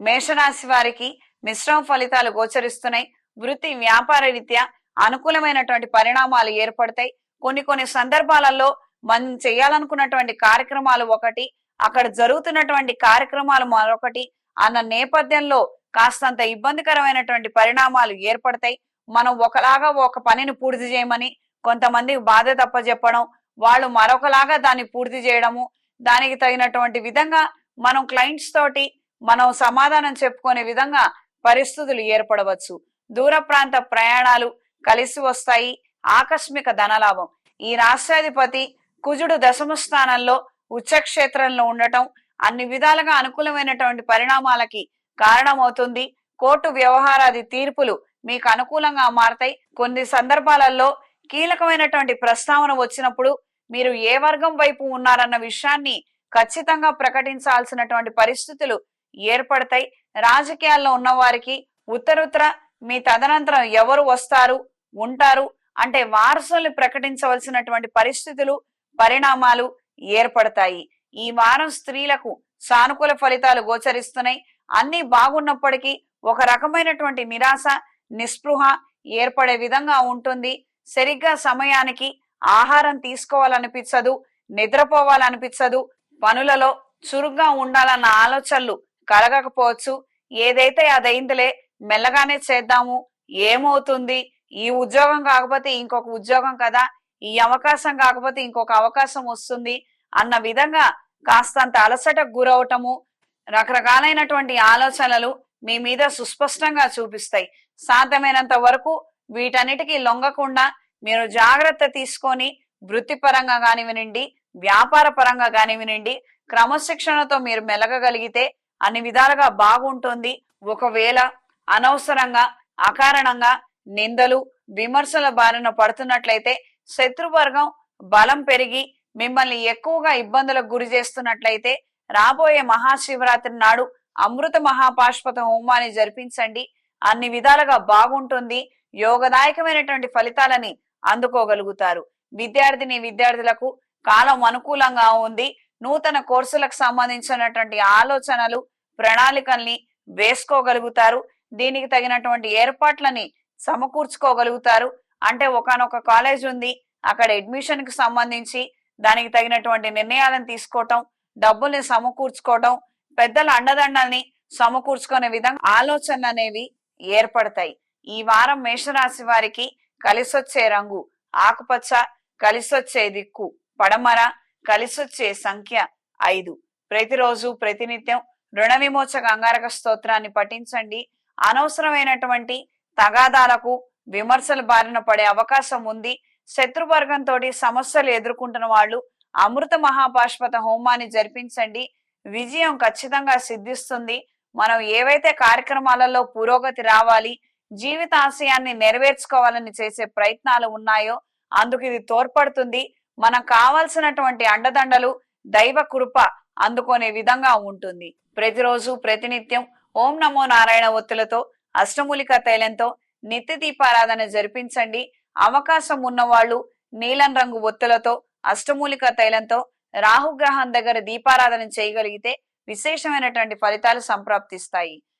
మేషరాశి వారికి మిశ్రమ ఫలితాలు గోచరిస్తున్నాయి. వృత్తి వ్యాపార రీత్యా అనుకూలమైనటువంటి పరిణామాలు ఏర్పడతాయి. కొన్ని కొన్ని సందర్భాలలో మనం చేయాలనుకున్నటువంటి కార్యక్రమాలు ఒకటి అక్కడ జరుగుతున్నటువంటి కార్యక్రమాలు మరొకటి అన్న నేపథ్యంలో కాస్తంత ఇబ్బందికరమైనటువంటి పరిణామాలు ఏర్పడతాయి. మనం ఒకలాగా ఒక పనిని పూర్తి చేయమని కొంతమంది బాధ తప్ప చెప్పడం వాళ్ళు మరొకలాగా దాన్ని పూర్తి చేయడము దానికి తగినటువంటి విధంగా మనం క్లయింట్స్ తోటి మనం సమాధానం చెప్పుకునే విధంగా పరిస్థితులు ఏర్పడవచ్చు. దూర ప్రాంత ప్రయాణాలు కలిసి వస్తాయి. ఆకస్మిక ధనలాభం. ఈ రాష్ట్రాధిపతి కుజుడు దశమ స్థానంలో ఉచ్చక్షేత్రంలో ఉండటం అన్ని విధాలుగా అనుకూలమైనటువంటి పరిణామాలకి కారణమవుతుంది. కోర్టు వ్యవహారాది తీర్పులు మీకు అనుకూలంగా మారతాయి. కొన్ని సందర్భాలలో కీలకమైనటువంటి ప్రస్తావన వచ్చినప్పుడు మీరు ఏ వర్గం వైపు ఉన్నారన్న విషయాన్ని ఖచ్చితంగా ప్రకటించాల్సినటువంటి పరిస్థితులు ఏర్పడతాయి. రాజకీయాల్లో ఉన్న వారికి ఉత్తరుత్తర మీ తదనంతరం ఎవరు వస్తారు ఉంటారు అంటే వారసులు ప్రకటించవలసినటువంటి పరిస్థితులు పరిణామాలు ఏర్పడతాయి. ఈ వారం స్త్రీలకు సానుకూల ఫలితాలు గోచరిస్తున్నాయి. అన్ని బాగున్నప్పటికీ ఒక రకమైనటువంటి నిరాశ నిస్పృహ ఏర్పడే విధంగా ఉంటుంది. సరిగ్గా సమయానికి ఆహారం తీసుకోవాలనిపించదు నిద్రపోవాలనిపించదు పనులలో చురుగ్గా ఉండాలన్న ఆలోచనలు కలగకపోవచ్చు. ఏదైతే అదైందిలే మెల్లగానే చేద్దాము. ఏమవుతుంది? ఈ ఉద్యోగం కాకపోతే ఇంకొక ఉద్యోగం కదా. ఈ అవకాశం కాకపోతే ఇంకొక అవకాశం వస్తుంది అన్న విధంగా కాస్తంత అలసటకు గురవటము రకరకాలైనటువంటి ఆలోచనలు మీ మీద సుస్పష్టంగా చూపిస్తాయి. సాధ్యమైనంత వరకు వీటన్నిటికీ లొంగకుండా మీరు జాగ్రత్త తీసుకొని వృత్తిపరంగా కానివ్వనండి వ్యాపార పరంగా కానివ్వనండి క్రమశిక్షణతో మీరు మెలగగలిగితే అన్ని విధాలుగా బాగుంటుంది. ఒకవేళ అనవసరంగా అకారణంగా నిందలు విమర్శల బారిన పడుతున్నట్లయితే శత్రువర్గం బలం పెరిగి మిమ్మల్ని ఎక్కువగా ఇబ్బందులకు గురి చేస్తున్నట్లయితే రాబోయే మహాశివరాత్రి నాడు అమృత మహాపాష్పత హోమాన్ని జరిపించండి. అన్ని విధాలుగా బాగుంటుంది. యోగదాయకమైనటువంటి ఫలితాలని అందుకోగలుగుతారు. విద్యార్థిని విద్యార్థులకు కాలం అనుకూలంగా ఉంది. నూతన కోర్సులకు సంబంధించినటువంటి ఆలోచనలు ప్రణాళికల్ని వేసుకోగలుగుతారు. దీనికి తగినటువంటి ఏర్పాట్లని సమకూర్చుకోగలుగుతారు. అంటే ఒకనొక కాలేజ్ ఉంది అక్కడ అడ్మిషన్కి సంబంధించి దానికి తగినటువంటి నిర్ణయాలను తీసుకోవటం డబ్బుల్ని సమకూర్చుకోవటం పెద్దల అండదండల్ని సమకూర్చుకునే విధంగా ఆలోచనలు అనేవి ఏర్పడతాయి. ఈ వారం మేషరాశి వారికి కలిసొచ్చే రంగు ఆకుపచ్చ కలిసొచ్చే దిక్కు పడమర కలిసొచ్చే సంఖ్య ఐదు. ప్రతిరోజు ప్రతినిత్యం రుణ విమోచక అంగారక స్తోత్రాన్ని పఠించండి. అనవసరమైనటువంటి తగాదాలకు విమర్శల బారిన పడే అవకాశం ఉంది. శత్రువర్గంతో సమస్యలు ఎదుర్కొంటున్న వాళ్ళు అమృత మహాపాశ్వత హోమాన్ని జరిపించండి. విజయం ఖచ్చితంగా సిద్ధిస్తుంది. మనం ఏవైతే కార్యక్రమాలలో పురోగతి రావాలి జీవిత ఆశయాన్ని నెరవేర్చుకోవాలని చేసే ప్రయత్నాలు ఉన్నాయో అందుకు ఇది తోడ్పడుతుంది. మనకు కావాల్సినటువంటి అండదండలు దైవ కృప అందుకునే విధంగా ఉంటుంది. ప్రతిరోజు ప్రతినిత్యం ఓం నమో నారాయణ ఒత్తులతో అష్టమూలిక తైలంతో నిత్య దీపారాధన జరిపించండి. అవకాశం ఉన్నవాళ్ళు నీలం రంగు ఒత్తులతో అష్టమూలిక తైలంతో రాహుగ్రహం దగ్గర దీపారాధన చేయగలిగితే విశేషమైనటువంటి ఫలితాలు సంప్రాప్తిస్తాయి.